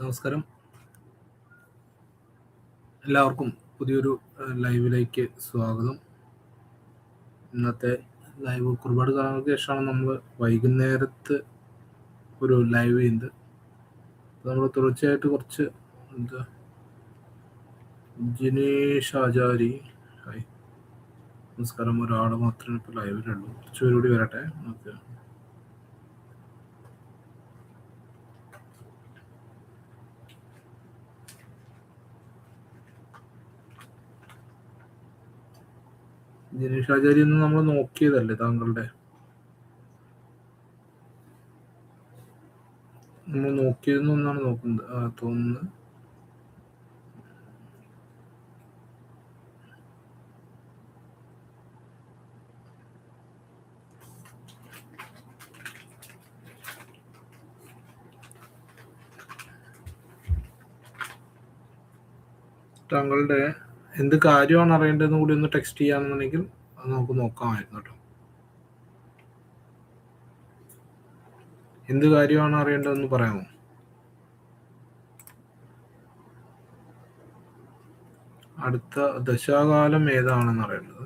നമസ്കാരം. എല്ലാവർക്കും പുതിയൊരു ലൈവിലേക്ക് സ്വാഗതം. ഇന്നത്തെ ലൈവ് ഒരുപാട് കാലങ്ങൾക്ക് ശേഷമാണ് നമ്മൾ വൈകുന്നേരത്ത് ഒരു ലൈവ് ചെയ്യുന്നത്. നമ്മൾ തുടർച്ചയായിട്ട് കുറച്ച് എന്താ ജിനേഷ് ആചാരി ഹായ്. നമസ്കാരം. ഒരാൾ മാത്രമേ ഇപ്പോൾ ലൈവിലുള്ളൂ. കുറച്ച് പേരുകൂടി വരട്ടെ. നമുക്ക് ജിനേഷ് ആചാരി ഒന്ന് നമ്മൾ നോക്കിയതല്ലേ താങ്കളുടെ നമ്മൾ നോക്കിയതെന്നാണ് നോക്കുന്നത് തോന്നുന്നത് താങ്കളുടെ എന്ത് കാര്യമാണ് അറിയേണ്ടതെന്ന് കൂടി ഒന്ന് ടെക്സ്റ്റ് ചെയ്യാന്നുണ്ടെങ്കിൽ അത് നമുക്ക് നോക്കാമായിരുന്നു കേട്ടോ. എന്ത് കാര്യമാണ് അറിയേണ്ടതെന്ന് പറയാമോ? അടുത്ത ദശാകാലം ഏതാണെന്ന് അറിയേണ്ടത്?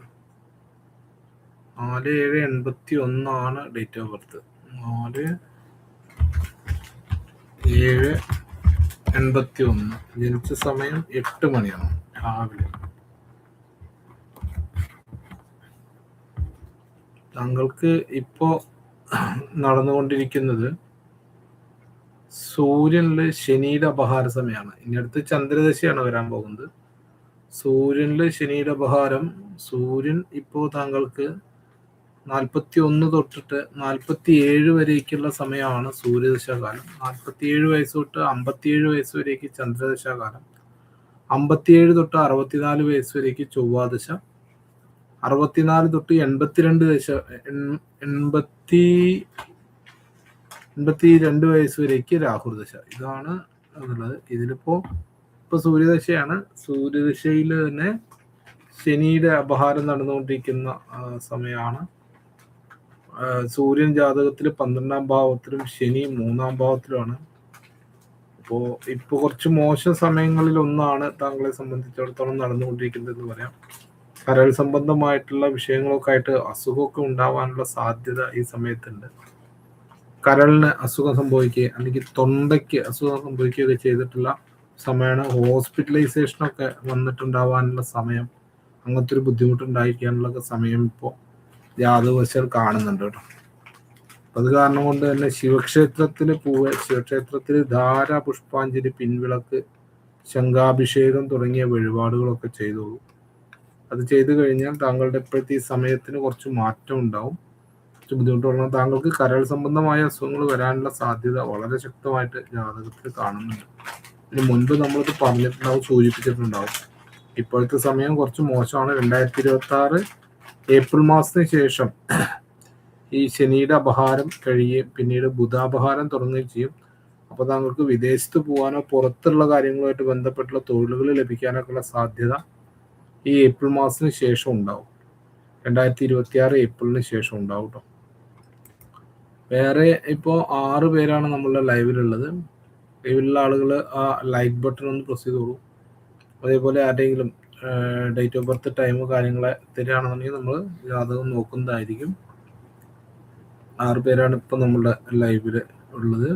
നാല് ഏഴ് എൺപത്തി ഒന്നാണ് ഡേറ്റ് ഓഫ് ബർത്ത് നാല് ഏഴ് എൺപത്തി ഒന്ന് ജനിച്ച സമയം എട്ട് മണിയാണ്. രാവിലെ. താങ്കൾക്ക് ഇപ്പോ നടന്നുകൊണ്ടിരിക്കുന്നത് സൂര്യനിൽ ശനിയുടെ അപഹാര സമയമാണ്. ഇനി അടുത്ത് ചന്ദ്രദശയാണ് വരാൻ പോകുന്നത്. സൂര്യനിൽ ശനിയുടെ അപഹാരം സൂര്യൻ ഇപ്പോ താങ്കൾക്ക് നാൽപ്പത്തി ഒന്ന് തൊട്ടിട്ട് നാൽപ്പത്തി ഏഴ് വരേക്കുള്ള സമയമാണ് സൂര്യദശാകാലം. നാൽപ്പത്തി ഏഴ് വയസ്സ് തൊട്ട് അമ്പത്തിയേഴ് വയസ്സ് വരേക്ക് ചന്ദ്രദശാകാലം. അമ്പത്തിയേഴ് തൊട്ട് അറുപത്തിനാല് വയസ്സ് വരേക്ക് ചൊവ്വാദശ അറുപത്തിനാല് തൊട്ട് എൺപത്തിരണ്ട് ദശ എൺപത്തി എൺപത്തി രണ്ട് വയസ്സ് വരേക്ക് രാഹുദശ ഇതാണ് ഉള്ളത്. ഇതിലിപ്പോ ഇപ്പൊ സൂര്യദശയാണ്. സൂര്യദശയിൽ തന്നെ ശനിയുടെ അപഹാരം നടന്നുകൊണ്ടിരിക്കുന്ന സമയമാണ് സൂര്യൻ ജാതകത്തിൽ പന്ത്രണ്ടാം ഭാവത്തിലും ശനി മൂന്നാം ഭാവത്തിലുമാണ്. ഇപ്പൊ കുറച്ച് മോശം സമയങ്ങളിൽ ഒന്നാണ് താങ്കളെ സംബന്ധിച്ചിടത്തോളം നടന്നുകൊണ്ടിരിക്കുന്നത് എന്ന് പറയാം. കരൾ സംബന്ധമായിട്ടുള്ള വിഷയങ്ങളൊക്കെ ആയിട്ട് അസുഖമൊക്കെ ഉണ്ടാവാനുള്ള സാധ്യത ഈ സമയത്തുണ്ട്. കരളിന് അസുഖം സംഭവിക്കുക അല്ലെങ്കിൽ തൊണ്ടയ്ക്ക് അസുഖം സംഭവിക്കുകയൊക്കെ ചെയ്തിട്ടുള്ള സമയമാണ്. ഹോസ്പിറ്റലൈസേഷനൊക്കെ വന്നിട്ടുണ്ടാവാനുള്ള സമയം അങ്ങനത്തെ ഒരു ബുദ്ധിമുട്ടുണ്ടായിരിക്കാനുള്ള സമയം ഇപ്പോൾ ജാതകവശാൽ കാണുന്നുണ്ട് കേട്ടോ. അത് കാരണം കൊണ്ട് തന്നെ ശിവക്ഷേത്രത്തിൽ പൂവ് ശിവക്ഷേത്രത്തിൽ ധാര പുഷ്പാഞ്ജലി പിൻവിളക്ക് ശംഖാഭിഷേകം തുടങ്ങിയ വഴിപാടുകളൊക്കെ ചെയ്തോളൂ. അത് ചെയ്തു കഴിഞ്ഞാൽ താങ്കളുടെ ഇപ്പോഴത്തെ ഈ സമയത്തിന് കുറച്ച് മാറ്റം ഉണ്ടാവും. കുറച്ച് ബുദ്ധിമുട്ടുള്ള താങ്കൾക്ക് കരൾ സംബന്ധമായ അസുഖങ്ങൾ വരാനുള്ള സാധ്യത വളരെ ശക്തമായിട്ട് ജാതകത്തിൽ കാണുന്നുണ്ട്. ഇതിന് മുൻപ് നമ്മളിത് പറഞ്ഞിട്ടുണ്ടാവും സൂചിപ്പിച്ചിട്ടുണ്ടാവും. ഇപ്പോഴത്തെ സമയം കുറച്ച് മോശമാണ്. രണ്ടായിരത്തി ഇരുപത്തി ആറ് ഏപ്രിൽ മാസത്തിന് ശേഷം ഈ ശനിയുടെ അപഹാരം കഴിയുകയും പിന്നീട് ബുധാപഹാരം തുടങ്ങുകയും ചെയ്യും. അപ്പോൾ താങ്കൾക്ക് വിദേശത്ത് പോകാനോ പുറത്തുള്ള കാര്യങ്ങളുമായിട്ട് ബന്ധപ്പെട്ടുള്ള തൊഴിലുകൾ ലഭിക്കാനൊക്കെയുള്ള സാധ്യത ഈ ഏപ്രിൽ മാസത്തിന് ശേഷം ഉണ്ടാവും. രണ്ടായിരത്തി ഇരുപത്തി ആറ് ഏപ്രിലിന് ശേഷം ഉണ്ടാവും കേട്ടോ വേറെ ഇപ്പോൾ ആറ് പേരാണ് നമ്മളുടെ ലൈവിലുള്ളത്. ലൈവിലുള്ള ആളുകൾ ആ ലൈക്ക് ബട്ടൺ ഒന്ന് പ്രസ് ചെയ്തോളൂ. അതേപോലെ ആരുടെയെങ്കിലും ഡേറ്റ് ഓഫ് ബർത്ത് ടൈം കാര്യങ്ങളെ തരികയാണെന്നുണ്ടെങ്കിൽ നമ്മൾ ജാതകം നോക്കുന്നതായിരിക്കും. ആറ് പേരാണ് ഇപ്പൊ നമ്മുടെ ലൈവിൽ ഉള്ളത്.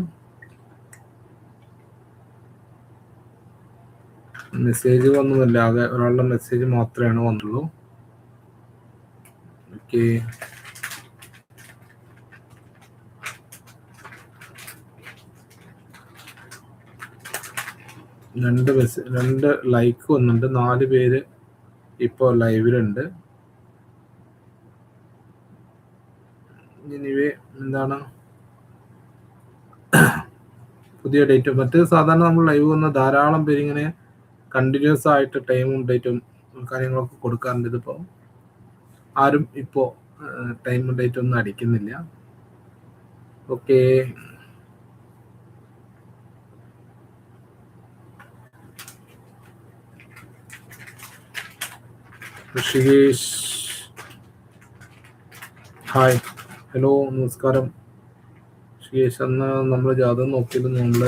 മെസ്സേജ് വന്നതല്ല ആകെ ഒരാളുടെ മെസ്സേജ് മാത്രമാണ് വന്നുള്ളൂ. ഓക്കെ രണ്ട് മെസ്സേജ് രണ്ട് ലൈക്ക് വന്നിട്ടുണ്ട്. നാല് പേര് ഇപ്പോൾ ലൈവിലുണ്ട് എനിവേ എന്താണ്? പുതിയ ഡേറ്റും മറ്റ് സാധാരണ നമ്മൾ ലൈവ് വന്ന ധാരാളം പേര് ഇങ്ങനെ കണ്ടിന്യൂസ് ആയിട്ട് ടൈമും ഡേറ്റും കാര്യങ്ങളൊക്കെ കൊടുക്കാറുണ്ട് ഇതിപ്പോൾ ആരും ഇപ്പോൾ ടൈമും ഡേറ്റും ഒന്നും അടിക്കുന്നില്ല. ഓക്കെ ഋഷികേഷ് ഹായ് ഹലോ നമസ്കാരം. അന്ന് നമ്മൾ ജാതകം നോക്കിയത് നമ്മൾ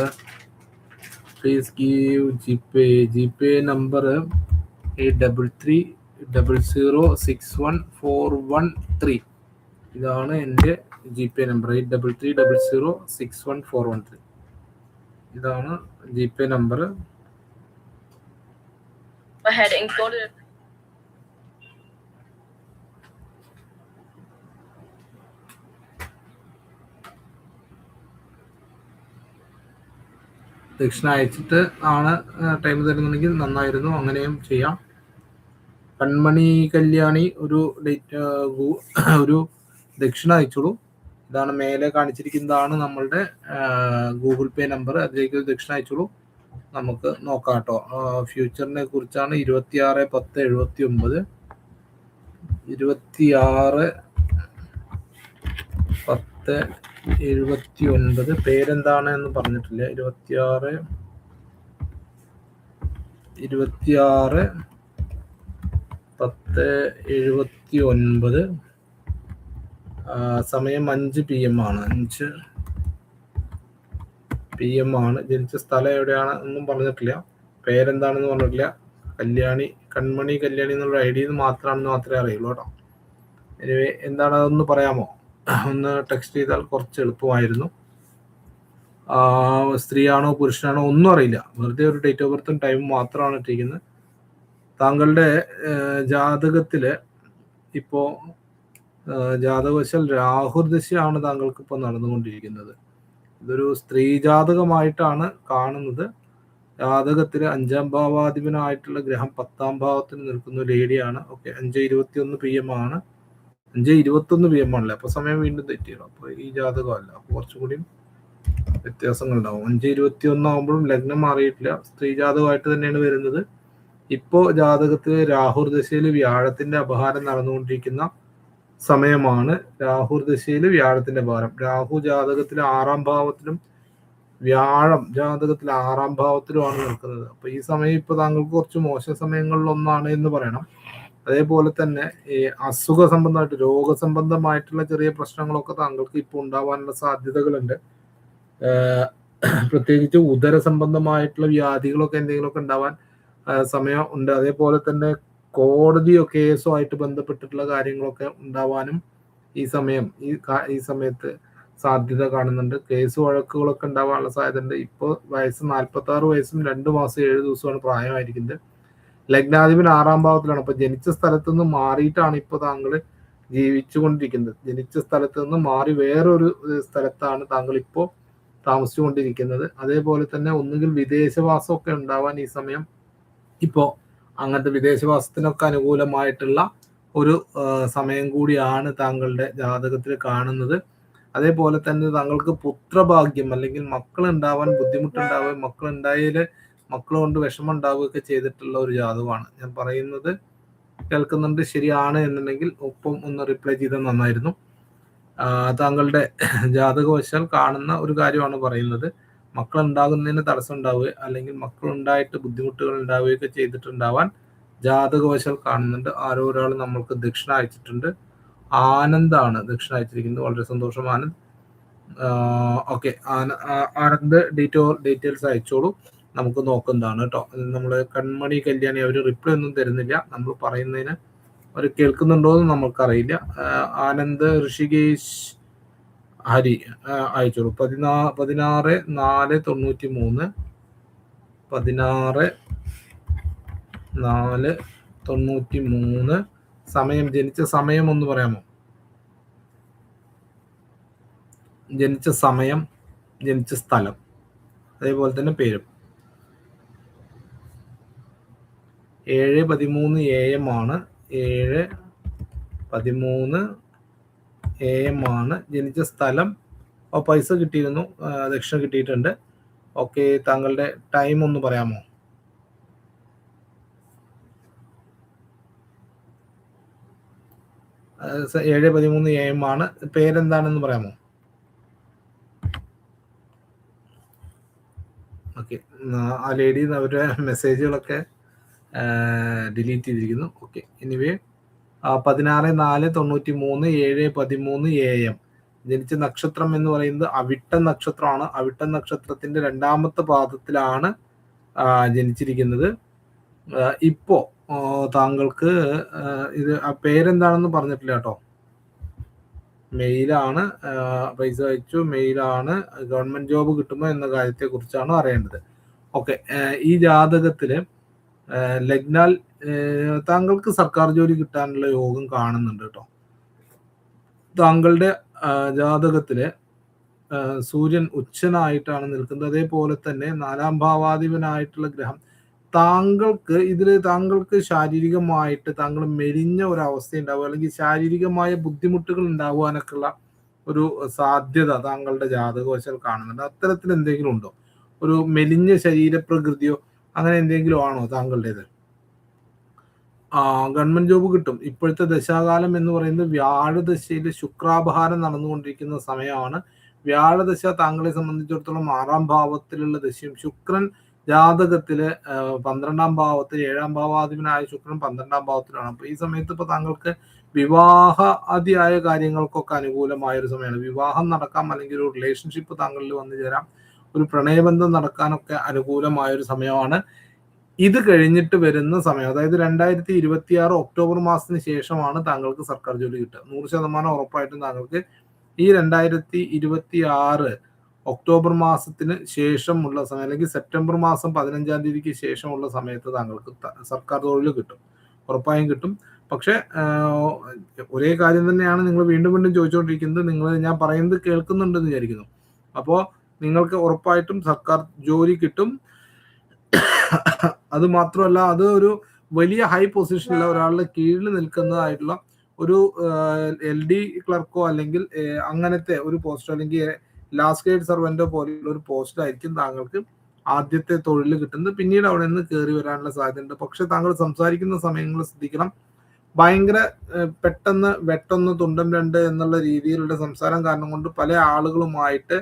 please give G pay G pay number eight double three double zero six one four one three ഇതാണ് എന്റെ G pay number eight double three double zero six one four one three ഇതാണ് G pay number I had included. ദക്ഷിണ അയച്ചിട്ട് ആണ് time തരുന്നുണ്ടെങ്കിൽ നന്നായിരുന്നു. അങ്ങനെയും ചെയ്യാം. കൺമണി കല്യാണി ഒരു ഡേറ്റ് ഒരു ദക്ഷിണ അയച്ചോളൂ. ഇതാണ് മേലെ കാണിച്ചിരിക്കുന്നതാണ് നമ്മളുടെ ഗൂഗിൾ പേ നമ്പർ അതിലേക്ക് ഒരു ദക്ഷിണ അയച്ചോളൂ. നമുക്ക് നോക്കാം കേട്ടോ. ഫ്യൂച്ചറിനെ കുറിച്ചാണ് ഇരുപത്തിയാറ് പത്ത് എഴുപത്തി ഒമ്പത് ഇരുപത്തിയാറ് പത്ത് എഴുപത്തി ഒൻപത് പേരെന്താണ് എന്ന് പറഞ്ഞിട്ടില്ല. ഇരുപത്തിയാറ് ഇരുപത്തിയാറ് പത്ത് എഴുപത്തി ഒൻപത് സമയം അഞ്ച് പി എം ആണ്. അഞ്ച് പി എം ആണ്. ജനിച്ച സ്ഥലം എവിടെയാണ് ഒന്നും പറഞ്ഞിട്ടില്ല. പേരെന്താണെന്ന് പറഞ്ഞിട്ടില്ല. കല്യാണി കൺമണി കല്യാണി എന്നുള്ള ഐ ഡി മാത്രമാണെന്ന് മാത്രമേ അറിയുള്ളൂ കേട്ടോ. എനിവേ എന്താണ് അതൊന്ന് പറയാമോ? ഒന്ന് ടെക്സ്റ്റ് ചെയ്താൽ കുറച്ച് എളുപ്പമായിരുന്നു. സ്ത്രീയാണോ പുരുഷനാണോ ഒന്നും അറിയില്ല. വെറുതെ ഒരു ഡേറ്റ് ഓഫ് ബർത്തും ടൈമും മാത്രമാണ് ഇട്ടിരിക്കുന്നത്. താങ്കളുടെ ജാതകത്തിൽ ജാതകത്തിൽ ഇപ്പോ ഏഹ്, ജാതകവശാൽ രാഹുർ ദശയാണ് താങ്കൾക്ക് ഇപ്പോൾ നടന്നുകൊണ്ടിരിക്കുന്നത്. ഇതൊരു സ്ത്രീ ജാതകമായിട്ടാണ് കാണുന്നത്. ജാതകത്തിൽ അഞ്ചാം ഭാവാധിപനായിട്ടുള്ള ഗ്രഹം പത്താം ഭാവത്തിന് നിൽക്കുന്ന ലേഡിയാണ് ഓക്കെ അഞ്ച് ഇരുപത്തി ഒന്ന് പി എം ആണ്. അഞ്ച് ഇരുപത്തൊന്ന് പി എം ആണല്ലേ? അപ്പൊ സമയം വീണ്ടും തെറ്റിയല്ലോ അപ്പൊ ഈ ജാതകമല്ല. അപ്പൊ കുറച്ചുകൂടി വ്യത്യാസങ്ങൾ ഉണ്ടാവും അഞ്ച് ഇരുപത്തി ഒന്നാകുമ്പോഴും ലഗ്നം മാറിയിട്ടില്ല. സ്ത്രീ ജാതകമായിട്ട് തന്നെയാണ് വരുന്നത്. ഇപ്പോ ജാതകത്തിൽ രാഹുർ ദശയിൽ വ്യാഴത്തിന്റെ അപഹാരം നടന്നുകൊണ്ടിരിക്കുന്ന സമയമാണ് രാഹുർ ദശയിൽ വ്യാഴത്തിന്റെ അപഹാരം. രാഹു ജാതകത്തിൽ ആറാം ഭാവത്തിലും വ്യാഴം ജാതകത്തിൽ ആറാം ഭാവത്തിലുമാണ് നിൽക്കുന്നത്. അപ്പൊ ഈ സമയം ഇപ്പൊ താങ്കൾക്ക് കുറച്ച് മോശം സമയങ്ങളിൽ ഒന്നാണ് എന്ന് പറയണം. അതേപോലെ തന്നെ ഈ അസുഖ സംബന്ധമായിട്ട് രോഗസംബന്ധമായിട്ടുള്ള ചെറിയ പ്രശ്നങ്ങളൊക്കെ താങ്കൾക്ക് ഇപ്പോൾ ഉണ്ടാവാനുള്ള സാധ്യതകളുണ്ട്. പ്രത്യേകിച്ച് ഉദര സംബന്ധമായിട്ടുള്ള വ്യാധികളൊക്കെ എന്തെങ്കിലുമൊക്കെ ഉണ്ടാവാൻ സമയം ഉണ്ട്. അതേപോലെ തന്നെ കോടതിയോ കേസോ ആയിട്ട് ബന്ധപ്പെട്ടിട്ടുള്ള കാര്യങ്ങളൊക്കെ ഉണ്ടാവാനും ഈ സമയം ഈ ഈ സമയത്ത് സാധ്യത കാണുന്നുണ്ട്. കേസ് വഴക്കുകളൊക്കെ ഉണ്ടാവാനുള്ള സാധ്യത ഉണ്ട് ഇപ്പോൾ വയസ്സ് നാൽപ്പത്തി ആറ് വയസ്സും രണ്ട് മാസം ഏഴ് ദിവസമാണ് പ്രായമായിരിക്കുന്നത്. ലഗ്നാധിപൻ ആറാം ഭാവത്തിലാണ്. അപ്പൊ ജനിച്ച സ്ഥലത്ത് നിന്ന് മാറിയിട്ടാണ് ഇപ്പൊ താങ്കൾ ജീവിച്ചുകൊണ്ടിരിക്കുന്നത്. ജനിച്ച സ്ഥലത്ത് നിന്ന് മാറി വേറൊരു സ്ഥലത്താണ് താങ്കൾ ഇപ്പോൾ താമസിച്ചുകൊണ്ടിരിക്കുന്നത്. അതേപോലെ തന്നെ ഒന്നുകിൽ വിദേശവാസമൊക്കെ ഉണ്ടാവാൻ ഈ സമയം ഇപ്പോ അങ്ങനത്തെ വിദേശവാസത്തിനൊക്കെ അനുകൂലമായിട്ടുള്ള ഒരു സമയം കൂടിയാണ് താങ്കളുടെ ജാതകത്തിൽ കാണുന്നത്. അതേപോലെ തന്നെ താങ്കൾക്ക് പുത്രഭാഗ്യം അല്ലെങ്കിൽ മക്കൾ ഉണ്ടാവാൻ ബുദ്ധിമുട്ടുണ്ടാവുകയും മക്കൾ ഉണ്ടായാൽ മക്കൾ കൊണ്ട് വിഷമം ഉണ്ടാവുകയൊക്കെ ചെയ്തിട്ടുള്ള ഒരു ജാതകമാണ് ഞാൻ പറയുന്നത് കേൾക്കുന്നുണ്ട് ശരിയാണ് എന്നുണ്ടെങ്കിൽ ഒപ്പം ഒന്ന് റിപ്ലൈ ചെയ്താൽ നന്നായിരുന്നു. താങ്കളുടെ ജാതകവശാൽ കാണുന്ന ഒരു കാര്യമാണ് പറയുന്നത്. മക്കൾ ഉണ്ടാകുന്നതിന് തടസ്സം ഉണ്ടാവുക അല്ലെങ്കിൽ മക്കൾ ഉണ്ടായിട്ട് ബുദ്ധിമുട്ടുകൾ ഉണ്ടാവുകയൊക്കെ ചെയ്തിട്ടുണ്ടാവാൻ ജാതകവശാൽ കാണുന്നുണ്ട്. ആരോ ഒരാൾ നമ്മൾക്ക് ദക്ഷിണ അയച്ചിട്ടുണ്ട്. ആനന്ദാണ് ദക്ഷിണ അയച്ചിരിക്കുന്നത്. വളരെ സന്തോഷം ആനന്ദ്. ഓക്കെ. ആനന്ദ് ഡീറ്റോ ഡീറ്റെയിൽസ് അയച്ചോളൂ. നമുക്ക് നോക്കുന്നതാണ് കേട്ടോ നമ്മൾ കൺമണി കല്യാണി അവർ റിപ്ലൈ ഒന്നും തരുന്നില്ല. നമ്മൾ പറയുന്നതിന് അവർ കേൾക്കുന്നുണ്ടോ എന്ന് നമുക്കറിയില്ല ആനന്ദ് ഋഷികേശ് ഹരി അയച്ചോളൂ. പതിനാ പതിനാറ് നാല് തൊണ്ണൂറ്റി മൂന്ന് പതിനാറ് നാല് തൊണ്ണൂറ്റി മൂന്ന് സമയം ജനിച്ച സമയം ഒന്ന് പറയാമോ? ജനിച്ച സമയം ജനിച്ച സ്ഥലം. അതേപോലെ തന്നെ പേരും. ഏഴ് പതിമൂന്ന് എ എം ആണ്. ഏഴ് പതിമൂന്ന് എ എം ആണ്. ജനിച്ച സ്ഥലം ഓ, പൈസ കിട്ടിയിരുന്നു. ദക്ഷിണ കിട്ടിയിട്ടുണ്ട്. ഓക്കെ താങ്കളുടെ ടൈം ഒന്ന് പറയാമോ? ഏഴ് പതിമൂന്ന് എ എം ആണ്. പേരെന്താണെന്ന് പറയാമോ? ഓക്കെ ആ ലേഡി അവരുടെ മെസ്സേജുകളൊക്കെ ഡിലീറ്റ് ചെയ്തിരിക്കുന്നു. ഓക്കെ എനിവേ പതിനാറ് നാല് തൊണ്ണൂറ്റി മൂന്ന് ഏഴ് പതിമൂന്ന് എ എം ജനിച്ച നക്ഷത്രം എന്ന് പറയുന്നത് അവിട്ട നക്ഷത്രമാണ്. അവിട്ട നക്ഷത്രത്തിന്റെ രണ്ടാമത്തെ പാദത്തിലാണ് ജനിച്ചിരിക്കുന്നത്. ഇപ്പോ താങ്കൾക്ക് ഇത് ആ പേരെന്താണെന്ന് പറഞ്ഞിട്ടില്ല കേട്ടോ. മെയിലാണ് പൈസ അയച്ചു. മെയിലാണ് ഗവൺമെന്റ് ജോബ് കിട്ടുമോ എന്ന കാര്യത്തെ കുറിച്ചാണ് അറിയേണ്ടത് ഓക്കെ ഈ ജാതകത്തിൽ ലഗ്നാൽ താങ്കൾക്ക് സർക്കാർ ജോലി കിട്ടാനുള്ള യോഗം കാണുന്നുണ്ട് കേട്ടോ. താങ്കളുടെ ജാതകത്തിലെ സൂര്യൻ ഉച്ചനായിട്ടാണ് നിൽക്കുന്നത്. അതേപോലെ തന്നെ നാലാം ഭാവാധിപനായിട്ടുള്ള ഗ്രഹം. താങ്കൾക്ക് ഇതിൽ താങ്കൾക്ക് ശാരീരികമായിട്ട് താങ്കൾ മെലിഞ്ഞ ഒരു ഉണ്ടാവുക അല്ലെങ്കിൽ ശാരീരികമായ ബുദ്ധിമുട്ടുകൾ ഉണ്ടാകുവാനൊക്കെയുള്ള ഒരു സാധ്യത താങ്കളുടെ ജാതകവശാൽ കാണുന്നുണ്ട്. അത്തരത്തിൽ എന്തെങ്കിലും ഉണ്ടോ? ഒരു മെലിഞ്ഞ ശരീരപ്രകൃതിയോ അങ്ങനെ എന്തെങ്കിലും ആണോ താങ്കളുടേത്? ഗവൺമെന്റ് ജോബ് കിട്ടും. ഇപ്പോഴത്തെ ദശാകാലം എന്ന് പറയുന്നത് വ്യാഴദശയിൽ ശുക്രാപഹാരം നടന്നുകൊണ്ടിരിക്കുന്ന സമയമാണ്. വ്യാഴദശ താങ്കളെ സംബന്ധിച്ചിടത്തോളം ആറാം ഭാവത്തിലുള്ള ദശയും ശുക്രൻ ജാതകത്തിൽ പന്ത്രണ്ടാം ഭാവത്തിൽ ഏഴാം ഭാവാധിപനായ ശുക്രൻ പന്ത്രണ്ടാം ഭാവത്തിലാണ്. അപ്പൊ ഈ സമയത്ത് ഇപ്പൊ താങ്കൾക്ക് വിവാഹ അതിയായ കാര്യങ്ങൾക്കൊക്കെ അനുകൂലമായ ഒരു സമയമാണ്. വിവാഹം നടക്കാം അല്ലെങ്കിൽ ഒരു റിലേഷൻഷിപ്പ് താങ്കളിൽ വന്നു ചേരാം. ഒരു പ്രണയബന്ധം നടക്കാനൊക്കെ അനുകൂലമായ ഒരു സമയമാണ്. ഇത് കഴിഞ്ഞിട്ട് വരുന്ന സമയം അതായത് രണ്ടായിരത്തി ഇരുപത്തി ആറ് ഒക്ടോബർ മാസത്തിന് ശേഷമാണ് താങ്കൾക്ക് സർക്കാർ ജോലി കിട്ടുക. നൂറ് ശതമാനം ഉറപ്പായിട്ടും താങ്കൾക്ക് ഈ രണ്ടായിരത്തി ഇരുപത്തി ആറ് ഒക്ടോബർ മാസത്തിന് ശേഷമുള്ള സമയം അല്ലെങ്കിൽ സെപ്റ്റംബർ മാസം പതിനഞ്ചാം തീയതിക്ക് ശേഷമുള്ള സമയത്ത് താങ്കൾക്ക് സർക്കാർ തൊഴിൽ കിട്ടും. ഉറപ്പായും കിട്ടും. പക്ഷേ ഒരേ കാര്യം തന്നെയാണ് നിങ്ങൾ വീണ്ടും വീണ്ടും ചോദിച്ചുകൊണ്ടിരിക്കുന്നത്. നിങ്ങൾ ഞാൻ പറയുന്നത് കേൾക്കുന്നുണ്ടെന്ന് വിചാരിക്കുന്നു. അപ്പോൾ നിങ്ങൾക്ക് ഉറപ്പായിട്ടും സർക്കാർ ജോലി കിട്ടും. അത് മാത്രമല്ല അത് ഒരു വലിയ ഹൈ പൊസിഷനിലെ ഒരാളുടെ കീഴിൽ നിൽക്കുന്നതായിട്ടുള്ള ഒരു എൽ ഡി ക്ലർക്കോ അല്ലെങ്കിൽ അങ്ങനത്തെ ഒരു പോസ്റ്റ് അല്ലെങ്കിൽ ലാസ്റ്റ് ഗ്രേഡ് സർവന്റോ പോലെയുള്ള ഒരു പോസ്റ്റ് ആയിരിക്കും താങ്കൾക്ക് ആദ്യത്തെ തൊഴിൽ കിട്ടുന്നത്. പിന്നീട് അവിടെ നിന്ന് കയറി വരാനുള്ള സാധ്യതയുണ്ട്. പക്ഷെ താങ്കൾ സംസാരിക്കുന്ന സമയങ്ങൾ ശ്രദ്ധിക്കണം. ഭയങ്കര പെട്ടെന്ന് വെട്ടൊന്ന് തുണ്ടം രണ്ട് എന്നുള്ള രീതിയിലുള്ള സംസാരം കാരണം കൊണ്ട് പല ആളുകളുമായിട്ട്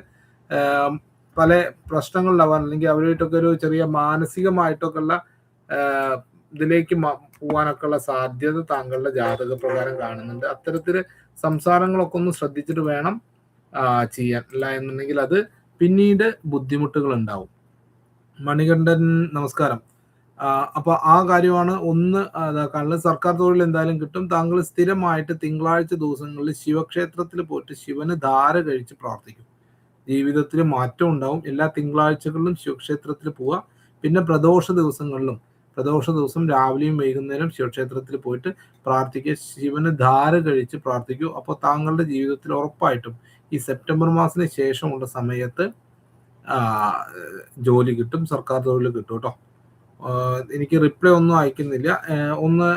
പല പ്രശ്നങ്ങളിലാവാൻ അല്ലെങ്കിൽ അവരുമായിട്ടൊക്കെ ഒരു ചെറിയ മാനസികമായിട്ടൊക്കെ ഉള്ള ഇതിലേക്ക് പോകാനൊക്കെ ഉള്ള സാധ്യത താങ്കളുടെ ജാതക പ്രകാരം കാണുന്നുണ്ട്. അത്തരത്തിൽ സംസാരങ്ങളൊക്കെ ഒന്ന് ശ്രദ്ധിച്ചിട്ട് വേണം ചെയ്യാൻ. അല്ല എന്നുണ്ടെങ്കിൽ അത് പിന്നീട് ബുദ്ധിമുട്ടുകൾ ഉണ്ടാവും മണികണ്ഠൻ നമസ്കാരം. അപ്പൊ ആ കാര്യമാണ് ഒന്ന് ഇതാക്കാനുള്ളത് സർക്കാർ തൊഴിൽ എന്തായാലും കിട്ടും. താങ്കൾ സ്ഥിരമായിട്ട് തിങ്കളാഴ്ച ദിവസങ്ങളിൽ ശിവക്ഷേത്രത്തിൽ പോയിട്ട് ശിവന് ധാര കഴിച്ച് പ്രാർത്ഥിക്കും. ജീവിതത്തിൽ മാറ്റം ഉണ്ടാവും. എല്ലാ തിങ്കളാഴ്ചകളിലും ശിവക്ഷേത്രത്തിൽ പോവുക. പിന്നെ പ്രദോഷ ദിവസങ്ങളിലും പ്രദോഷ ദിവസം രാവിലെയും വൈകുന്നേരം ശിവക്ഷേത്രത്തിൽ പോയിട്ട് പ്രാർത്ഥിക്കുക. ശിവന് ധാര കഴിച്ച് പ്രാർത്ഥിക്കൂ. അപ്പോൾ താങ്കളുടെ ജീവിതത്തിൽ ഉറപ്പായിട്ടും ഈ സെപ്റ്റംബർ മാസത്തിന് ശേഷമുള്ള സമയത്ത് ജോലി കിട്ടും സർക്കാർ തൊഴിൽ കിട്ടും കേട്ടോ. എനിക്ക് റിപ്ലൈ ഒന്നും അയക്കുന്നില്ല. ഒന്ന്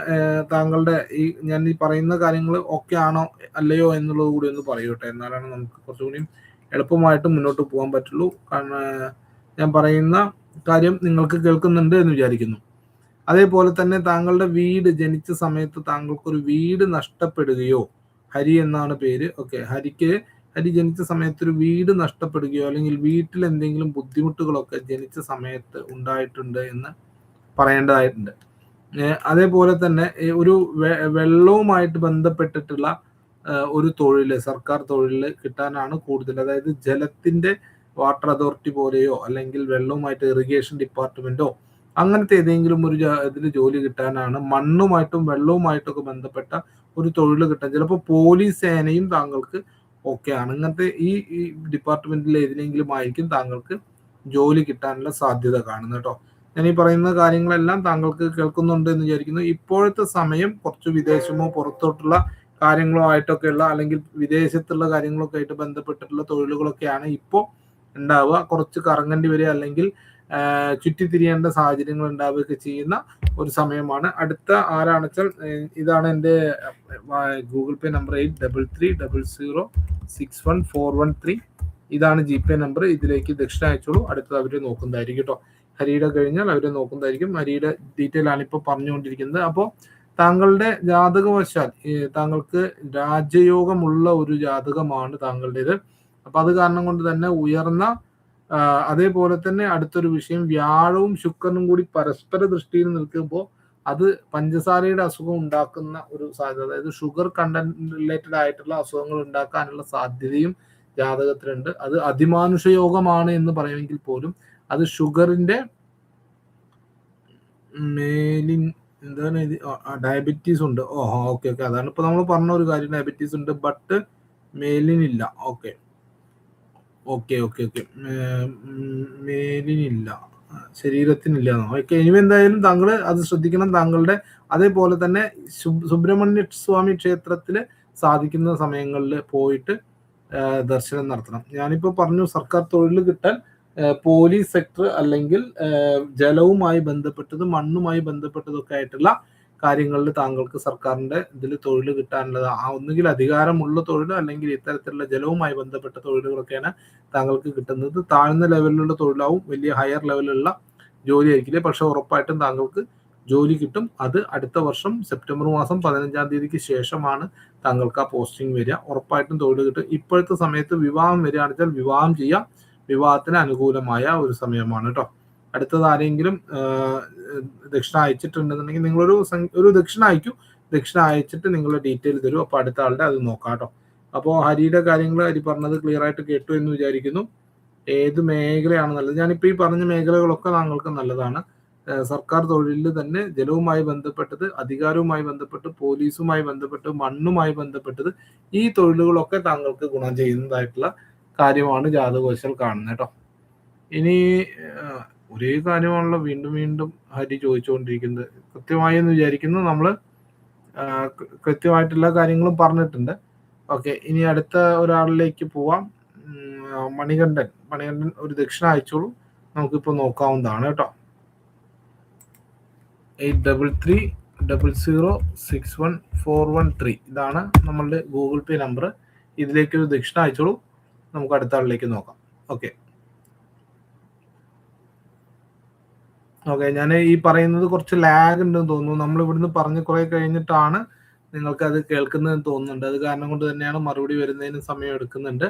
താങ്കളുടെ ഈ ഞാൻ ഈ പറയുന്ന കാര്യങ്ങൾ ഓക്കെ ആണോ അല്ലയോ എന്നുള്ളത് കൂടി ഒന്ന് പറയൂട്ടെ എന്നാലാണ് നമുക്ക് കുറച്ചുകൂടി എളുപ്പമായിട്ട് മുന്നോട്ട് പോകാൻ പറ്റുള്ളൂ. ഞാൻ പറയുന്ന കാര്യം നിങ്ങൾക്ക് കേൾക്കുന്നുണ്ട് എന്ന് വിചാരിക്കുന്നു. അതേപോലെ തന്നെ താങ്കളുടെ വീട് ജനിച്ച സമയത്ത് താങ്കൾക്കൊരു വീട് നഷ്ടപ്പെടുകയോ ഹരി എന്നാണ് പേര്. ഓക്കെ ഹരിക്ക് ഹരി ജനിച്ച സമയത്ത് ഒരു വീട് നഷ്ടപ്പെടുകയോ അല്ലെങ്കിൽ വീട്ടിൽ എന്തെങ്കിലും ബുദ്ധിമുട്ടുകളൊക്കെ ജനിച്ച സമയത്ത് ഉണ്ടായിട്ടുണ്ട് എന്ന് പറയേണ്ടതായിട്ടുണ്ട്. അതേപോലെ തന്നെ ഒരു വെള്ളവുമായിട്ട് ബന്ധപ്പെട്ടിട്ടുള്ള ഒരു തൊഴിൽ സർക്കാർ തൊഴിൽ കിട്ടാനാണ് കൂടുതൽ. അതായത് ജലത്തിന്റെ വാട്ടർ അതോറിറ്റി പോലെയോ അല്ലെങ്കിൽ വെള്ളവുമായിട്ട് ഇറിഗേഷൻ ഡിപ്പാർട്ട്മെന്റോ അങ്ങനത്തെ ഏതെങ്കിലും ഒരു ഇതിൽ ജോലി കിട്ടാനാണ് മണ്ണുമായിട്ടും വെള്ളവുമായിട്ടൊക്കെ ബന്ധപ്പെട്ട ഒരു തൊഴിൽ കിട്ടാൻ. ചിലപ്പോൾ പോലീസ് സേനയും താങ്കൾക്ക് ഓക്കെ ആണ് ഇങ്ങനത്തെ ഈ ഈ ഡിപ്പാർട്ട്മെന്റിൽ ഏതിനെങ്കിലും ആയിരിക്കും താങ്കൾക്ക് ജോലി കിട്ടാനുള്ള സാധ്യത കാണുന്നത് കേട്ടോ. ഞാൻ ഈ പറയുന്ന കാര്യങ്ങളെല്ലാം താങ്കൾക്ക് കേൾക്കുന്നുണ്ട് എന്ന് വിചാരിക്കുന്നു. ഇപ്പോഴത്തെ സമയം കുറച്ച് വിദേശമോ പുറത്തോട്ടുള്ള കാര്യങ്ങളോ ആയിട്ടൊക്കെയുള്ള അല്ലെങ്കിൽ വിദേശത്തുള്ള കാര്യങ്ങളൊക്കെ ആയിട്ട് ബന്ധപ്പെട്ടിട്ടുള്ള തൊഴിലുകളൊക്കെയാണ് ഇപ്പോൾ ഉണ്ടാവുക. കുറച്ച് കറങ്ങേണ്ടി വരിക അല്ലെങ്കിൽ ചുറ്റിത്തിരിയേണ്ട സാഹചര്യങ്ങൾ ഉണ്ടാവുകയൊക്കെ ചെയ്യുന്ന ഒരു സമയമാണ്. അടുത്ത ആരാണെച്ചാൽ ഇതാണ് എന്റെ Google Pay number eight double three double zero six one four one three. ഇതാണ് ജി പേ നമ്പർ. ഇതിലേക്ക് ദക്ഷിണ അയച്ചോളൂ. അടുത്തത് അവർ നോക്കുന്നതായിരിക്കും കേട്ടോ. ഹരിയുടെ കഴിഞ്ഞാൽ അവർ നോക്കുന്നതായിരിക്കും. ഹരിയുടെ ഡീറ്റെയിൽ ആണ് ഇപ്പോൾ പറഞ്ഞുകൊണ്ടിരിക്കുന്നത്. അപ്പോൾ താങ്കളുടെ ജാതകവശാൽ താങ്കൾക്ക് രാജയോഗമുള്ള ഒരു ജാതകമാണ് താങ്കളുടേത്. അപ്പൊ അത് കാരണം കൊണ്ട് തന്നെ ഉയർന്ന അതേപോലെ തന്നെ അടുത്തൊരു വിഷയം വ്യാഴവും ശുക്രനും കൂടി പരസ്പര ദൃഷ്ടിയിൽ നിൽക്കുമ്പോൾ അത് പഞ്ചസാരയുടെ അസുഖം ഉണ്ടാക്കുന്ന ഒരു സാധ്യത അതായത് ഷുഗർ കണ്ടന്റ് റിലേറ്റഡ് ആയിട്ടുള്ള അസുഖങ്ങൾ ഉണ്ടാക്കാനുള്ള സാധ്യതയും ജാതകത്തിലുണ്ട്. അത് അതിമാനുഷ യോഗമാണ് എന്ന് പറയുമെങ്കിൽ പോലും അത് ഷുഗറിന്റെ മേലിൻ എന്താണ് ഇത്? ഡയബറ്റീസ് ഉണ്ട്. ഓഹോ ഓക്കെ ഓക്കെ അതാണ് ഇപ്പൊ നമ്മൾ പറഞ്ഞ ഒരു കാര്യം. ഡയബറ്റീസ് ഉണ്ട് ബട്ട് മേലിനില്ല ഓക്കെ ഓക്കെ ഓക്കെ ഓക്കെ മേലിനില്ല ശരീരത്തിനില്ല. ഓക്കെ ഇനി എന്തായാലും താങ്കൾ അത് ശ്രദ്ധിക്കണം. താങ്കളുടെ അതേപോലെ തന്നെ സുബ്രഹ്മണ്യ സ്വാമി ക്ഷേത്രത്തിൽ സാധിക്കുന്ന സമയങ്ങളിൽ പോയിട്ട് ദർശനം നടത്തണം. ഞാനിപ്പോ പറഞ്ഞു സർക്കാർ തൊഴിൽ കിട്ടാൻ പോലീസ് സെക്ടർ അല്ലെങ്കിൽ ജലവുമായി ബന്ധപ്പെട്ടത് മണ്ണുമായി ബന്ധപ്പെട്ടതൊക്കെ ആയിട്ടുള്ള കാര്യങ്ങളിൽ താങ്കൾക്ക് സർക്കാരിന്റെ ഇതിൽ തൊഴിൽ കിട്ടാനുള്ളത്. ആ ഒന്നുകിൽ അധികാരമുള്ള തൊഴിൽ അല്ലെങ്കിൽ ഇത്തരത്തിലുള്ള ജലവുമായി ബന്ധപ്പെട്ട തൊഴിലുകളൊക്കെയാണ് താങ്കൾക്ക് കിട്ടുന്നത്. താഴ്ന്ന ലെവലിലുള്ള തൊഴിലാവും വലിയ ഹയർ ലെവലിലുള്ള ജോലി ആയിരിക്കില്ല പക്ഷെ ഉറപ്പായിട്ടും താങ്കൾക്ക് ജോലി കിട്ടും. അത് അടുത്ത വർഷം സെപ്റ്റംബർ മാസം പതിനഞ്ചാം തീയതിക്ക് ശേഷമാണ് താങ്കൾക്ക് ആ പോസ്റ്റിംഗ് വരിക. ഉറപ്പായിട്ടും തൊഴിൽ കിട്ടും. ഇപ്പോഴത്തെ സമയത്ത് വിവാഹം വരികയാണെന്ന് വെച്ചാൽ വിവാഹം ചെയ്യാം. വിവാഹത്തിന് അനുകൂലമായ ഒരു സമയമാണ് കേട്ടോ അടുത്തത് ആരെങ്കിലും ദക്ഷിണ അയച്ചിട്ടുണ്ടെന്നുണ്ടെങ്കിൽ നിങ്ങളൊരു ഒരു ദക്ഷിണ അയക്കും. ദക്ഷിണ അയച്ചിട്ട് നിങ്ങളുടെ ഡീറ്റെയിൽ തരും. അപ്പോൾ അടുത്ത ആളുടെ അത് നോക്കാം കേട്ടോ അപ്പോൾ ഹരിയുടെ കാര്യങ്ങൾ ഹരി പറഞ്ഞത് ക്ലിയർ ആയിട്ട് കേട്ടു എന്ന് വിചാരിക്കുന്നു. ഏത് മേഖലയാണ് നല്ലത്? ഞാനിപ്പോൾ ഈ പറഞ്ഞ മേഖലകളൊക്കെ താങ്കൾക്ക് നല്ലതാണ്. സർക്കാർ തൊഴിലിൽ തന്നെ ജലവുമായി ബന്ധപ്പെട്ടത് അധികാരവുമായി ബന്ധപ്പെട്ട് പോലീസുമായി ബന്ധപ്പെട്ട് മണ്ണുമായി ബന്ധപ്പെട്ടത് ഈ തൊഴിലുകളൊക്കെ താങ്കൾക്ക് ഗുണം ചെയ്യുന്നതായിട്ടുള്ള കാര്യമാണ് ജാതകോശം കാണുന്നത് കേട്ടോ. ഇനി ഒരേ കാര്യമാണല്ലോ വീണ്ടും വീണ്ടും ഹരി ചോദിച്ചുകൊണ്ടിരിക്കുന്നത്. കൃത്യമായി എന്ന് വിചാരിക്കുന്നു നമ്മൾ കൃത്യമായിട്ടുള്ള കാര്യങ്ങളും പറഞ്ഞിട്ടുണ്ട്. ഓക്കെ ഇനി അടുത്ത ഒരാളിലേക്ക് പോവാം. മണികണ്ഠൻ. മണികണ്ഠൻ ഒരു ദക്ഷിണ അയച്ചോളൂ. നമുക്കിപ്പോൾ നോക്കാവുന്നതാണ് കേട്ടോ. Eight double three double zero six one four one three. ഇതാണ് നമ്മളുടെ ഗൂഗിൾ പേ നമ്പർ ഇതിലേക്ക് ഒരു ദക്ഷിണ അയച്ചോളൂ. നമുക്ക് അടുത്ത ആളിലേക്ക് നോക്കാം. ഓക്കെ ഓക്കെ ഞാൻ ഈ പറയുന്നത് കുറച്ച് ലാഗ് ഉണ്ടെന്ന് തോന്നുന്നു. നമ്മൾ ഇവിടുന്ന് പറഞ്ഞ് കുറെ കഴിഞ്ഞിട്ടാണ് നിങ്ങൾക്ക് അത് കേൾക്കുന്നതെന്ന് തോന്നുന്നുണ്ട്. അത് കാരണം കൊണ്ട് തന്നെയാണ് മറുപടി വരുന്നതിന് സമയം എടുക്കുന്നുണ്ട്.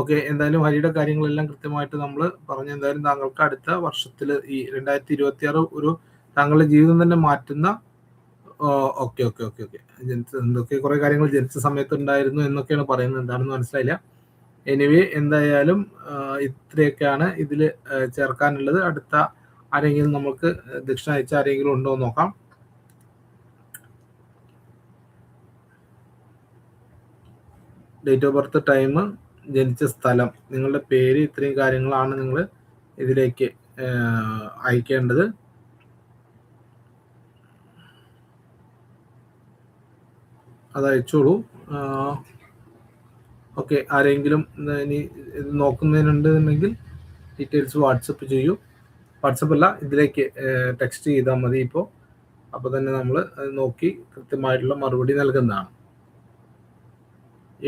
ഓക്കെ എന്തായാലും ഹരിയുടെ കാര്യങ്ങളെല്ലാം കൃത്യമായിട്ട് നമ്മൾ പറഞ്ഞു. എന്തായാലും താങ്കൾക്ക് അടുത്ത വർഷത്തിൽ ഈ രണ്ടായിരത്തി ഇരുപത്തി ആറ് ഒരു താങ്കളുടെ ജീവിതം തന്നെ മാറ്റുന്ന ഓക്കെ ഓക്കെ ഓക്കെ ഓക്കെ ജനിച്ച എന്തൊക്കെ കുറെ കാര്യങ്ങൾ ജനിച്ച സമയത്ത് ഉണ്ടായിരുന്നു എന്നൊക്കെയാണ് പറയുന്നത്. എന്താണെന്ന് മനസ്സിലായില്ല. എനിവേ എന്തായാലും ഇത്രയൊക്കെയാണ് ഇതിൽ ചേർക്കാനുള്ളത്. അടുത്ത ആരെങ്കിലും നമുക്ക് ദക്ഷിണ അയച്ച ആരെങ്കിലും ഉണ്ടോ നോക്കാം. ഡേറ്റ് ഓഫ് ബർത്ത് ടൈം ജനിച്ച സ്ഥലം. നിങ്ങളുടെ പേര് ഇത്രയും കാര്യങ്ങളാണ് നിങ്ങൾ ഇതിലേക്ക് അയക്കേണ്ടത്. അത് അയച്ചോളൂ. ഓക്കെ ആരെങ്കിലും ഇനി നോക്കുന്നതിനുണ്ടെന്നുണ്ടെങ്കിൽ ഡീറ്റെയിൽസ് വാട്സപ്പ് ചെയ്യൂ. വാട്സപ്പ് അല്ല ഇതിലേക്ക് ടെക്സ്റ്റ് ചെയ്താൽ മതി ഇപ്പോൾ. അപ്പോൾ തന്നെ നമ്മൾ നോക്കി കൃത്യമായിട്ടുള്ള മറുപടി നൽകുന്നതാണ്.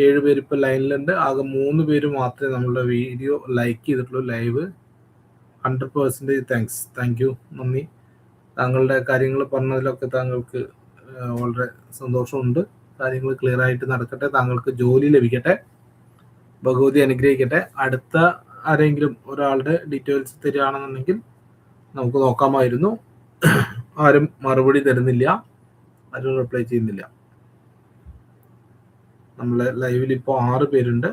ഏഴ് പേര് ഇപ്പോൾ ലൈനിലുണ്ട്. ആകെ മൂന്ന് പേര് മാത്രമേ നമ്മളുടെ വീഡിയോ ലൈക്ക് ചെയ്തിട്ടുള്ളൂ live hundred percentage thanks thank you നന്ദി. താങ്കളുടെ കാര്യങ്ങൾ പറഞ്ഞതിലൊക്കെ താങ്കൾക്ക് വളരെ സന്തോഷമുണ്ട്. കാര്യങ്ങൾ ക്ലിയർ ആയിട്ട് നടക്കട്ടെ. താങ്കൾക്ക് ജോലി ലഭിക്കട്ടെ. ഭഗവതി അനുഗ്രഹിക്കട്ടെ. അടുത്ത ആരെങ്കിലും ഒരാളുടെ ഡീറ്റെയിൽസ് തരികയാണെന്നുണ്ടെങ്കിൽ നമുക്ക് നോക്കാമായിരുന്നു. ആരും മറുപടി തരുന്നില്ല. ആരും റിപ്ലൈ ചെയ്യുന്നില്ല. നമ്മളെ ലൈവിൽ ഇപ്പോൾ ആറ് പേരുണ്ട്.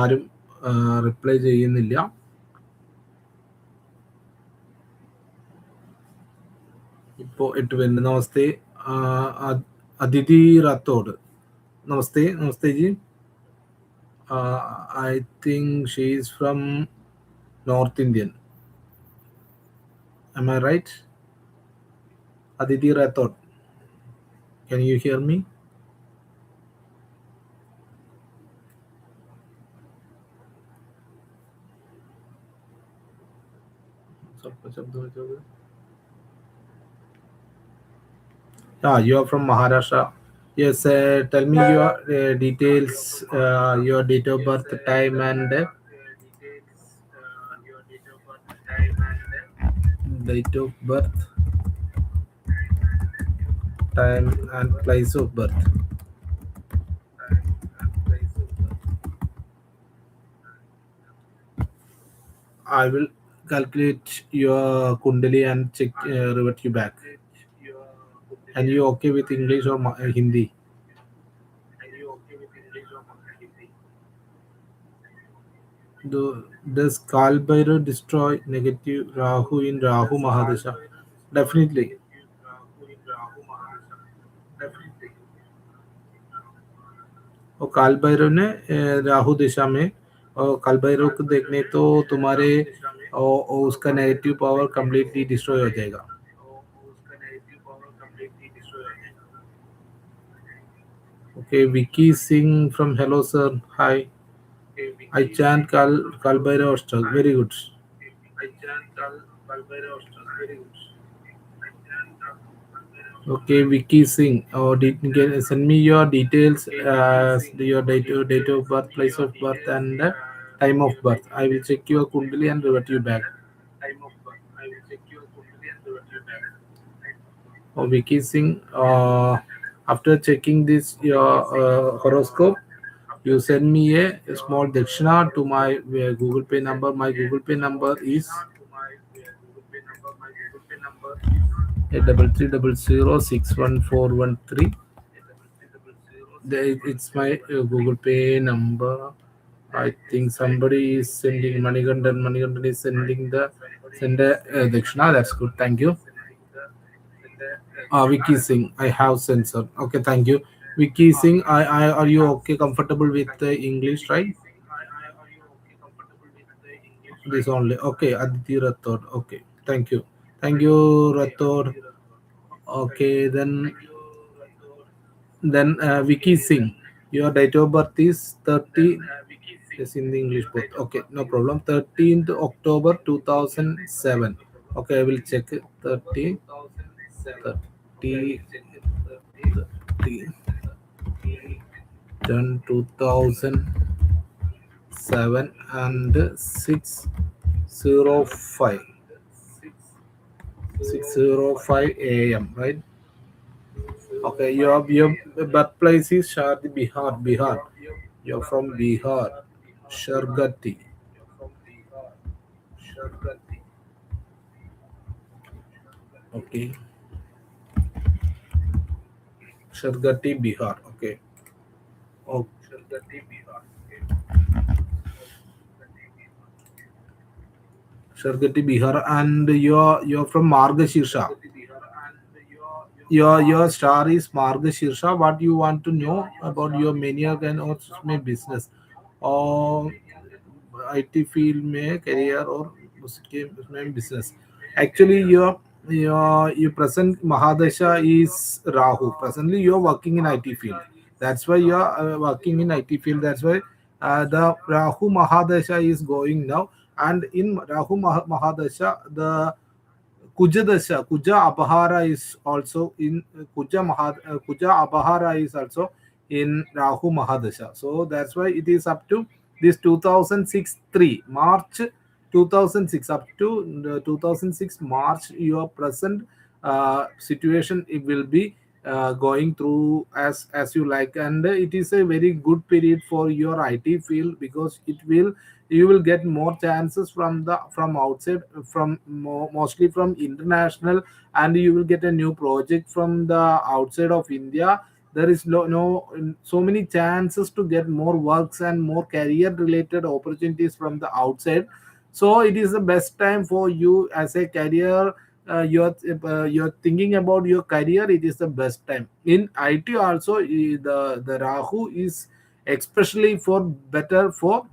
ആരും റിപ്ലൈ ചെയ്യുന്നില്ല. ഇപ്പോൾ എട്ട് പേരുണ്ട് നമസ്തേ അതിഥി റാത്തോഡ് നമസ്തേ നമസ്തേ G I think she is from north Indian am i right aditi rathod can you hear me सब कुछ शब्द हो जाएगा Yeah, you are from Maharashtra. Yes, uh, tell me your uh, details, uh, your date of birth, time, and uh, date of birth, time, and place of birth. I will calculate your Kundali and check uh, revert you back. And you okay with English or uh, Hindi? Do, does Kalbhairav destroy negative Rahu in Rahu Mahadasha? Definitely. और काल भैरव ने राहु दिशा में और काल भैरव को देखने तो तुम्हारे और, उसका नेगेटिव पावर कंप्लीटली डिस्ट्रॉय हो जाएगा Okay, Vicky Singh from Hello Sir. Hi. I chant Kal Kal Bhairav Ashtak. Very good. Okay, Vicky Singh. Oh, did, can, send me your details, uh, your date, date of birth, place of birth, and uh, time of birth. I will check your Kundali and revert you back. Time of birth. I will check your kundali and revert you back. Oh, Vicky Singh. Uh, after checking this your uh, horoscope, you send me a, a small dakshina to my uh, Google Pay number. My Google Pay number is eight double three double zero six one four one three. It's my uh, Google Pay number. I think somebody is sending Manigandan. Manigandan is sending the send a uh, dakshina. That's good. Thank you. Uh, Vicky Singh, I have censored. Okay, thank you. Vicky Singh, I, I are you okay, comfortable with the English, right? This only. Okay, Aditi Rathod. Okay, thank you. Thank you, Rathod. Okay, then then uh, Vicky Singh, your date of birth is 30. Yes, in the English both. Okay, no problem. 13th October 2007. Okay, I will check it. 30. 30. 30. Then 2007 and 605. 605 a.m. Right? Okay, your your birthplace is Shadi Bihar. Bihar. You're from Bihar. Shargati. Okay. Shargati, Bihar. Okay. Oh, Shargati, Bihar. Shargati, Bihar, and you're you're from Margashirsha. Your your star is Margashirsha. What you want to know about your mania and or उसमें business और IT field में career और उसके उसमें business. Actually, your your your present Mahadasha is Rahu. Presently, you're working in IT field. That's why you're uh, working in IT field. That's why uh, the Rahu Mahadasha is going now. And in Rahu Mah- Mahadasha, the Kuja Dasha, Kuja Abhara is also in Kuja Mahad, uh, Kuja Abhara is also in Rahu Mahadasha. So that's why it is up to this 2006 3 March 2006 up to 2006 March. Your present uh, situation it will be uh, going through as as you like, and it is a very good period for your IT field because it will you will get more chances from the from outside from mo- mostly from international and you will get a new project from the outside of india there is no, no so many chances to get more works and more career related opportunities from the outside so it is the best time for you as a career uh, you're uh, you're thinking about your career it is the best time in it also the the rahu is especially for better for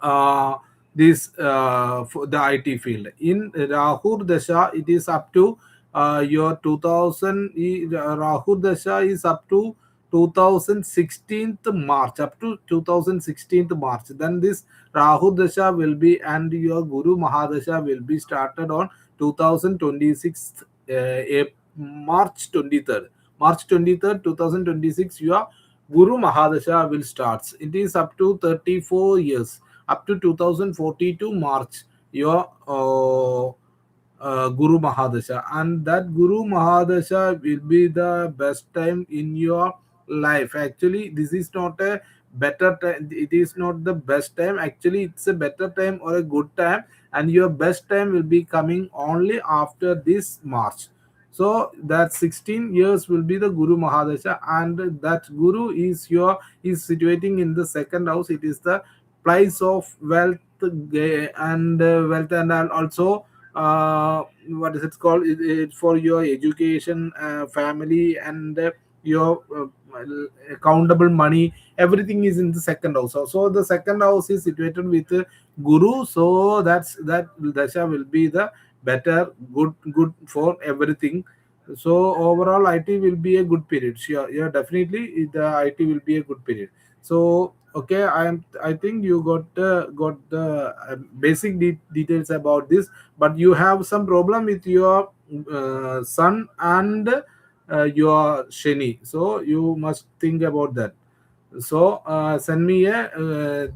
uh, this uh, for the IT field. In Rahur Dasha, it is up to uh, your 2000. i- Rahur Dasha is up to 2016th March, up to 2016th March. Then this Rahu Dasha will be, and your Guru Mahadasha will be started on 2026 uh, March 23rd. March 23rd, 2026, your Guru Mahadasha will start. It is up to 34 years up to 2042 March, your uh, uh, Guru Mahadasha, and that Guru Mahadasha will be the best time in your life. Actually, this is not a better time, it is not the best time. Actually, it's a better time or a good time, and your best time will be coming only after this March. So that 16 years will be the Guru Mahadasha, and that Guru is your is situating in the second house. It is the place of wealth and uh, wealth and also uh, what is it called it, it for your education uh, family and uh, your uh, countable money everything is in the second house. So, so the second house is situated with guru. So that's that dasha will be the better good good for everything. So overall it will be a good period. Sure yeah definitely the it will be a good period. So okay i am i think you got uh, got the uh, basic de- details about this but you have some problem with your uh, son and uh, your sheni. So you must think about that. So uh, send me a uh,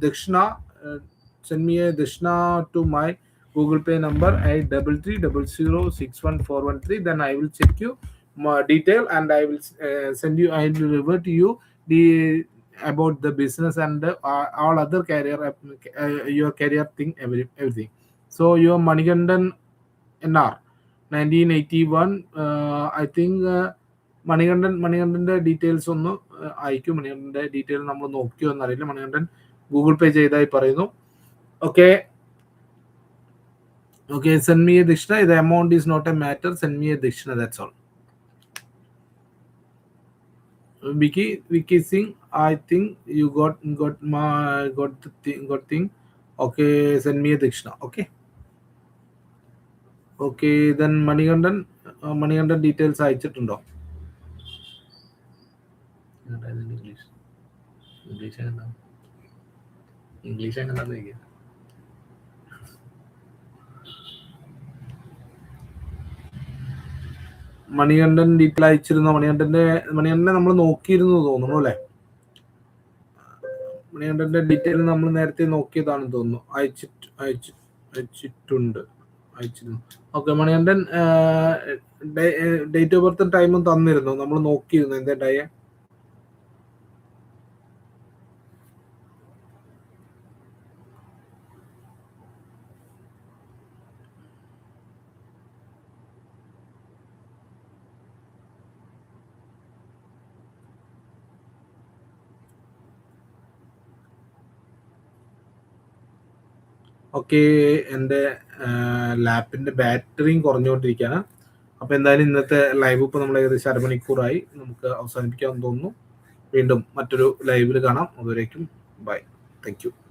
uh, send me a dakshina to my google pay number eight double three double zero six one four one three. Then i will check you more detail and i will uh, send you i will revert to you the about the business and uh, all other career app- uh, your career thing every, everything. So your manigandan nr 1981 uh, i think uh, Manikandan മണികണ്ഠന്റെ details ഒന്ന് അയക്കും. മണികണ്ഠന്റെ detail നമ്മൾ നോക്കിയോ എന്നറിയില്ല. Manikandan Google പേ ചെയ്തായി പറയുന്നു. Okay okay send me a dakshina ഇത് amount is not a matter send me a dakshina that's all Vicky Vicky Singh I think you got got my got the thing, got thing. Okay, a dakshina okay Dakshina. Okay. Manikandan then Manigandan, uh, അയച്ചിട്ടുണ്ടോ English. English എങ്ങനെ English എങ്ങനെ Manikandan detail അയച്ചിരുന്ന. മണികണ്ഠന്റെ മണികണ്ഠനെ നമ്മൾ നോക്കിയിരുന്നു തോന്നുന്നു അല്ലെ? മണികണ്ഠന്റെ detail നമ്മൾ നേരത്തെ നോക്കിയതാണെന്ന് തോന്നുന്നു. അയച്ചിട്ട് അയച്ചു അയച്ചിട്ടുണ്ട്. അയച്ചിരുന്നു. ഓക്കെ മണികണ്ഠൻ ഡേറ്റ് ഓഫ് ബർത്തും ടൈമും തന്നിരുന്നു. നമ്മൾ നോക്കിയിരുന്നു എന്തായ ഓക്കെ എന്റെ ലാപ്പിന്റെ ബാറ്ററിയും കുറഞ്ഞുകൊണ്ടിരിക്കുകയാണ്. അപ്പോൾ എന്തായാലും ഇന്നത്തെ ലൈവ് ഇപ്പോൾ നമ്മൾ ഏകദേശം അരമണിക്കൂറായി. നമുക്ക് അവസാനിപ്പിക്കാമെന്ന് തോന്നുന്നു. വീണ്ടും മറ്റൊരു ലൈവിൽ കാണാം. അതുവരേക്കും ബൈ. താങ്ക്